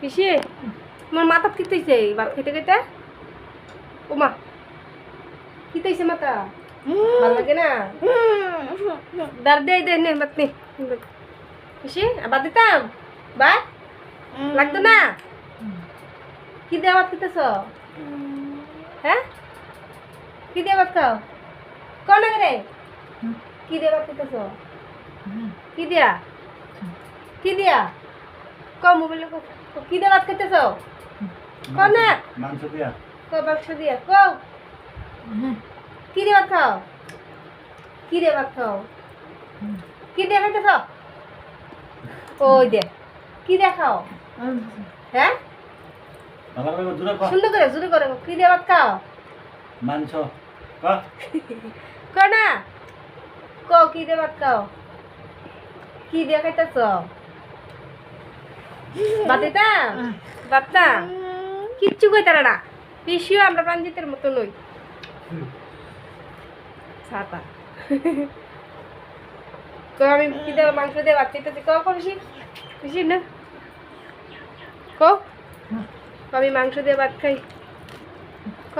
পিসি তোমার মাথা কিতেছে ভাত খেতে খেতে? ওমা কিতেছে মাথা। ভালো লাগে না? দার দে দে নে বাত নে পিসি আবার দিতাম? বা লাগতো না? কি দিয়ে ভাত খেতেছ? হ্যাঁ? কি দিয়ে ভাত খাও? কোন রে। কি দিয়ে ভাত খেতেছ? কি দিয়া? কি দিয়া? ক মোবাইলে ক ক- দিয়ে ভাত খেতেছ ক না। মাংস দিয়া। ক বাক্স দিয়া। ক কি দিয়ে ভাত খাও? কি দিয়ে ভাত খাও? কি দিয়ে খাইতেছ? ওই দে। কি দিয়ে খাও? হ্যাঁ? ভালো করে দূরে কর সুন্দর করে জোরে করে কি দিয়ে ভাত খাও? মাংস। ক ক না। ক কি দিয়ে ভাত খাও? কি দিয়ে খাইতেছ? বাতিতা বাত্তা কিচ্ছু কই তারা না। পিসিও আমরা প্রাঞ্জিতের মতো নই। ছাতা। তো আমি কি দেবো, মাংস ভাত খেতেছি ক পিসি? পিসি, না। ক আমি মাংস দিয়ে ভাত খাই। ক